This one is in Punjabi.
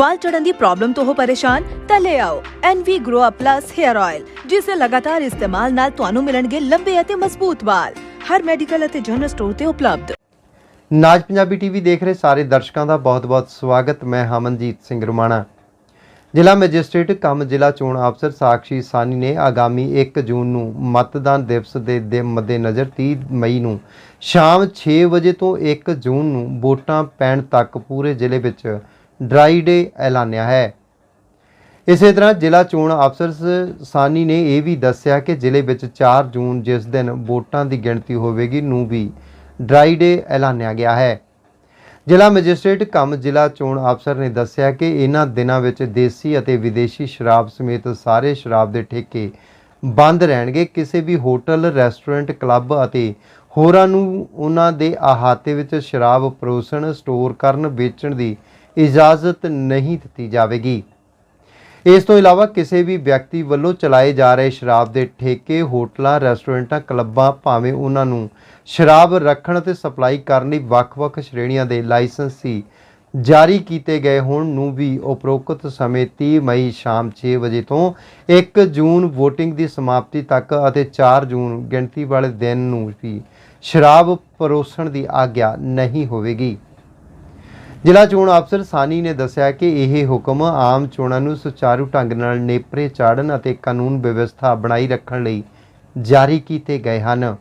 ਵਾਲ ਚੜਨ ਦੀ ਪ੍ਰੋਬਲਮ ਤੋਂ ਹੋ ਪਰੇਸ਼ਾਨ, ਤਾਂ ਲੈ ਆਓ NV Grow Up Plus Hair Oil ਜਿਸ ਦੇ ਲਗਾਤਾਰ ਇਸਤੇਮਾਲ ਨਾਲ ਤੁਹਾਨੂੰ ਮਿਲਣਗੇ ਲੰਬੇ ਅਤੇ ਮਜ਼ਬੂਤ ਵਾਲ। ਹਰ ਮੈਡੀਕਲ ਅਤੇ ਜਨਰਲ ਸਟੋਰ ਤੇ ਉਪਲਬਧ। ਨਾਜ ਪੰਜਾਬੀ ਟੀਵੀ ਦੇਖ ਰਹੇ ਸਾਰੇ ਦਰਸ਼ਕਾਂ ਦਾ ਬਹੁਤ-ਬਹੁਤ ਸਵਾਗਤ। ਮੈਂ ਹਮਨਜੀਤ ਸਿੰਘ ਰੁਮਾਣਾ। ਜ਼ਿਲ੍ਹਾ ਮੈਜਿਸਟ੍ਰੇਟ ਕੰਮ ਜ਼ਿਲ੍ਹਾ ਚੋਣ ਅਫਸਰ ਸਾਕਸ਼ੀ ਸਾਨੀ ਨੇ ਆਗਾਮੀ 1 ਜੂਨ ਨੂੰ ਮਤਦਾਨ ਦਿਵਸ ਦੇ ਦੇ ਮੱਦੇਨਜ਼ਰ 30 ਮਈ ਨੂੰ ਸ਼ਾਮ 6 ਵਜੇ ਤੋਂ 1 ਜੂਨ ਨੂੰ ਵੋਟਾਂ ਪੈਣ ਤੱਕ ਪੂਰੇ ਜ਼ਿਲ੍ਹੇ ਵਿੱਚ ਡਰਾਈ ਡੇ ਐਲਾਨਿਆ ਹੈ। ਇਸੇ ਤਰ੍ਹਾਂ ਜ਼ਿਲ੍ਹਾ ਚੋਣ ਅਫਸਰ ਸਾਨੀ ਨੇ ਇਹ ਵੀ ਦੱਸਿਆ ਕਿ ਜ਼ਿਲ੍ਹੇ ਵਿੱਚ 4 ਜੂਨ ਜਿਸ ਦਿਨ ਵੋਟਾਂ ਦੀ ਗਿਣਤੀ ਹੋਵੇਗੀ, ਨੂੰ ਵੀ ਡਰਾਈ ਡੇ ਐਲਾਨਿਆ ਗਿਆ ਹੈ। ਜ਼ਿਲ੍ਹਾ ਮੈਜਿਸਟ੍ਰੇਟ ਕੰਮ ਜ਼ਿਲ੍ਹਾ ਚੋਣ ਅਫਸਰ ਨੇ ਦੱਸਿਆ ਕਿ ਇਹਨਾਂ ਦਿਨਾਂ ਵਿੱਚ ਦੇਸੀ ਅਤੇ ਵਿਦੇਸ਼ੀ ਸ਼ਰਾਬ ਸਮੇਤ ਸਾਰੇ ਸ਼ਰਾਬ ਦੇ ਠੇਕੇ ਬੰਦ ਰਹਿਣਗੇ। ਕਿਸੇ ਵੀ ਹੋਟਲ, ਰੈਸਟੋਰੈਂਟ, ਕਲੱਬ ਅਤੇ ਹੋਰਾਂ ਨੂੰ ਉਹਨਾਂ ਦੇ ਅਹਾਤੇ ਵਿੱਚ ਸ਼ਰਾਬ ਪਰੋਸਣ, ਸਟੋਰ ਕਰਨ, ਵੇਚਣ ਦੀ ਇਜਾਜ਼ਤ ਨਹੀਂ ਦਿੱਤੀ ਜਾਵੇਗੀ। ਇਸ ਤੋਂ ਇਲਾਵਾ ਕਿਸੇ ਵੀ ਵਿਅਕਤੀ ਵੱਲੋਂ ਚਲਾਏ ਜਾ ਰਹੇ ਸ਼ਰਾਬ ਦੇ ਠੇਕੇ, ਹੋਟਲਾਂ, ਰੈਸਟੋਰੈਂਟਾਂ, ਕਲੱਬਾਂ ਭਾਵੇਂ ਉਹਨਾਂ ਨੂੰ ਸ਼ਰਾਬ ਰੱਖਣ ਅਤੇ ਸਪਲਾਈ ਕਰਨ ਲਈ ਵੱਖ-ਵੱਖ ਸ਼੍ਰੇਣੀਆਂ ਦੇ ਲਾਇਸੈਂਸੀ ਜਾਰੀ ਕੀਤੇ ਗਏ ਹੋਣ ਨੂੰ ਵੀ ਉਪਰੋਕਤ ਸਮੇਂ 30 ਮਈ ਸ਼ਾਮ 6 ਵਜੇ ਤੋਂ 1 ਜੂਨ VOTING ਦੀ ਸਮਾਪਤੀ ਤੱਕ ਅਤੇ 4 ਜੂਨ ਗਿਣਤੀ ਵਾਲੇ ਦਿਨ ਨੂੰ ਵੀ ਸ਼ਰਾਬ ਪਰੋਸਣ ਦੀ ਆਗਿਆ ਨਹੀਂ ਹੋਵੇਗੀ। ਜ਼ਿਲ੍ਹਾ ਚੋਣ ਅਫਸਰ ਸਾਨੀ ਨੇ ਦੱਸਿਆ ਕਿ ਇਹ ਹੁਕਮ ਆਮ ਚੋਣਾਂ ਨੂੰ ਸੁਚਾਰੂ ਢੰਗ ਨਾਲ ਨੇਪਰੇ ਚਾੜਨ ਅਤੇ ਕਾਨੂੰਨ ਵਿਵਸਥਾ ਬਣਾਈ ਰੱਖਣ ਲਈ ਜਾਰੀ ਕੀਤੇ ਗਏ ਹਨ।